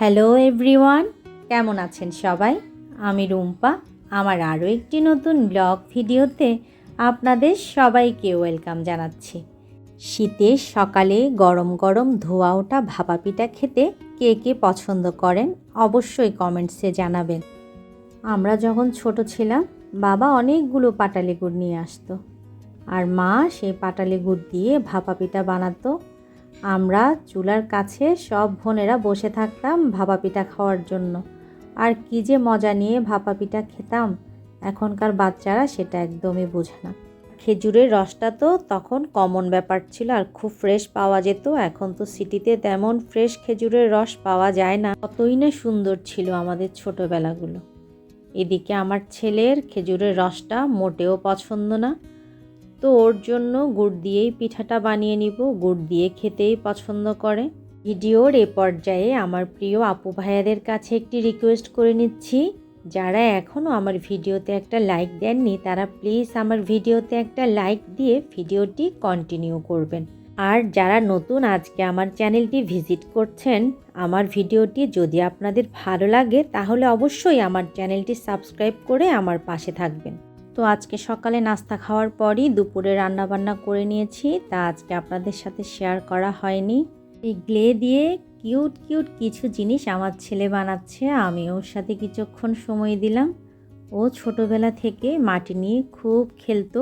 Hello everyone কেমন আছেন সবাই? আমি রুম্পা। আমার আরও একটি নতুন ব্লগ ভিডিওতে আপনাদের সবাইকে ওয়েলকাম জানাচ্ছি। শীতের সকালে গরম গরম ধোয়া ওঠা ভাপা পিঠা খেতে কে কে পছন্দ করেন অবশ্যই কমেন্টসে জানাবেন। আমরা যখন ছোট ছিলাম, বাবা অনেকগুলো পাটালি গুড় নিয়ে আসতো। আর মা সেই পাটালি গুড় দিয়ে ভাপা পিঠা বানাতো আমরা চুলার কাছে সব বোনেরা বসে থাকতাম ভাপা পিঠা খাওয়ার জন্য। আর কী যে মজা নিয়ে ভাপা পিঠা খেতাম, এখনকার বাচ্চারা সেটা একদমই বোঝে না। খেজুরের রসটা তো তখন কমন ব্যাপার ছিল আর খুব ফ্রেশ পাওয়া যেত, এখন তো সিটিতে তেমন ফ্রেশ খেজুরের রস পাওয়া যায় না। কতই না সুন্দর ছিল আমাদের ছোটোবেলাগুলো। এদিকে আমার ছেলের খেজুরের রসটা মোটেও পছন্দ না তো ওর জন্য গুড় দিয়েই পিঠাটা বানিয়ে নিব। গুড় দিয়ে খেতেই পছন্দ করে। ভিডিওর এ পর্যায়ে আমার প্রিয় আপু ভাইয়াদের কাছে একটি রিকোয়েস্ট করে নিচ্ছি। যারা এখনও আমার ভিডিওতে একটা লাইক দেননি, তারা প্লিজ আমার ভিডিওতে একটা লাইক দিয়ে ভিডিওটি কন্টিনিউ করবেন। আর যারা নতুন আজকে আমার চ্যানেলটি ভিজিট করছেন, আমার ভিডিওটি যদি আপনাদের ভালো লাগে, তাহলে অবশ্যই আমার চ্যানেলটি সাবস্ক্রাইব করে আমার পাশে থাকবেন। তো আজকে সকালে নাস্তা খাওয়ার পরই দুপুরে রান্না বান্না করে নিয়েছি, তা আজকে আপনাদের সাথে শেয়ার করা হয়নি। এই গ্লে দিয়ে কিউট কিউট কিছু জিনিস আমার ছেলে বানাচ্ছে, আমি ওর সাথে কিছুক্ষণ সময় দিলাম। ও ছোটোবেলা থেকে মাটি নিয়ে খুব খেলতো,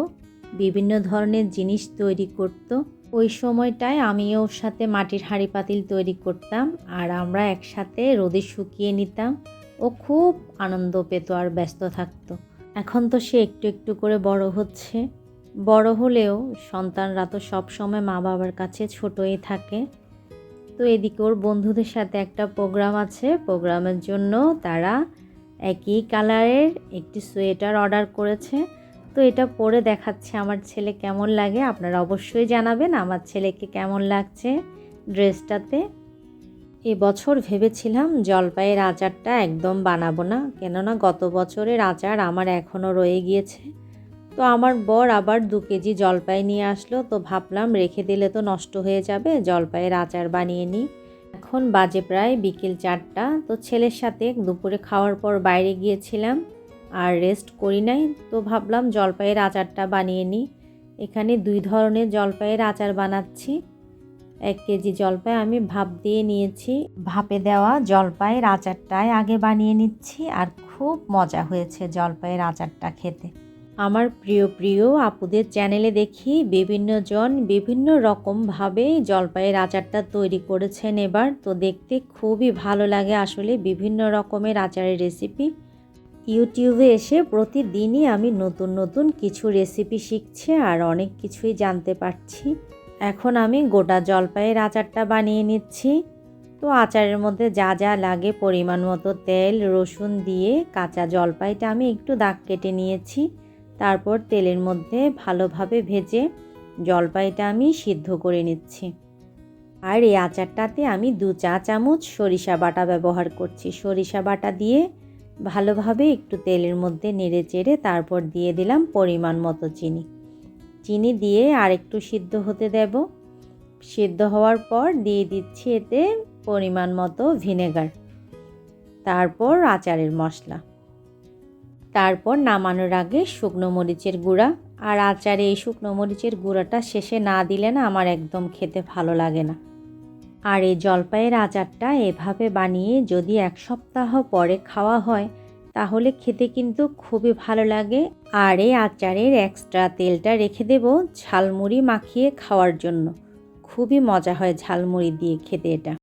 বিভিন্ন ধরনের জিনিস তৈরি করতো। ওই সময়টায় আমি ওর সাথে মাটির হাঁড়ি পাতিল তৈরি করতাম আর আমরা একসাথে রোদে শুকিয়ে নিতাম। ও খুব আনন্দ পেত আর ব্যস্ত থাকতো। এখন তো সে একটু একটু করে বড় হচ্ছে। বড় হলেও সন্তানরা তো সব সময় মা বাবার কাছে ছোটই থাকে। তো এদিকে ওর বন্ধুদের সাথে একটা প্রোগ্রাম আছে। প্রোগ্রামের জন্য তারা একই কালারের একটি সোয়েটার অর্ডার করেছে। তো এটা পরে দেখাচ্ছে আমার ছেলে কেমন লাগে। আপনারা অবশ্যই জানাবেন আমার ছেলেকে কেমন লাগছে ড্রেসটাতে। এবছর ভেবেছিলাম জলপাইয়ের আচারটা একদম বানাবো না, কেননা গত বছরের আচার আমার এখনও রয়ে গিয়েছে। তো আমার বর আবার দু কেজি জলপাই নিয়ে আসলো, তো ভাবলাম রেখে দিলে তো নষ্ট হয়ে যাবে, জলপাইয়ের আচার বানিয়ে নিই। এখন বাজে প্রায় বিকেল চারটা, তো ছেলের সাথে দুপুরে খাওয়ার পর বাইরে গিয়েছিলাম আর রেস্ট করি নাই, তো ভাবলাম জলপাইয়ের আচারটা বানিয়ে নিই। এখানে দুই ধরনের জলপাইয়ের আচার বানাচ্ছি। এক কেজি জলপাই আমি ভাপ দিয়ে নিয়েছি। ভাপে দেওয়া জলপাইয়ের আচারটাই আগে বানিয়ে নিচ্ছি আর খুব মজা হয়েছে জলপাইয়ের আচারটা খেতে। আমার প্রিয় প্রিয় আপুদের চ্যানেলে দেখি বিভিন্ন জন বিভিন্ন রকমভাবে জলপাইয়ের আচারটা তৈরি করেছেন এবার। তো দেখতে খুবই ভালো লাগে আসলে বিভিন্ন রকমের আচারের রেসিপি। ইউটিউবে এসে প্রতিদিনই আমি নতুন নতুন কিছু রেসিপি শিখছি আর অনেক কিছুই জানতে পারছি। এখন আমি গোটা জলপাইয়ের আচারটা বানিয়ে নিচ্ছি। তো আচারের মধ্যে যা যা লাগে, পরিমাণ মতো তেল, রসুন দিয়ে কাঁচা জলপাইটা আমি একটু দাগ কেটে নিয়েছি। তারপর তেলের মধ্যে ভালোভাবে ভেজে জলপাইটা আমি সিদ্ধ করে নিচ্ছি। আর এই আচারটাতে আমি দু চা চামচ সরিষা বাটা ব্যবহার করছি। সরিষা বাটা দিয়ে ভালোভাবে একটু তেলের মধ্যে নেড়ে চেড়ে তারপর দিয়ে দিলাম পরিমাণ মতো চিনি। চিনি দিয়ে আর একটু সিদ্ধ হতে দেব। সিদ্ধ হওয়ার পর দিয়ে দিচ্ছি এতে পরিমাণ মতো ভিনেগার। তারপর আচারের মশলা। তারপর নামানোর আগে শুকনো মরিচের গুঁড়া। আর আচারে এই শুকনো মরিচের গুঁড়াটা শেষে না দিলে না আমার একদম খেতে ভালো লাগে না। আর এই জলপাইয়ের আচারটা এভাবে বানিয়ে যদি এক সপ্তাহ পরে খাওয়া হয় তাহলে খেতে কিন্তু খুবই ভালো লাগে। আর এই আচারের এক্সট্রা তেলটা রেখে দেব ঝালমুড়ি মাখিয়ে খাওয়ার জন্য। খুবই মজা হয় ঝালমুড়ি দিয়ে খেতে এটা।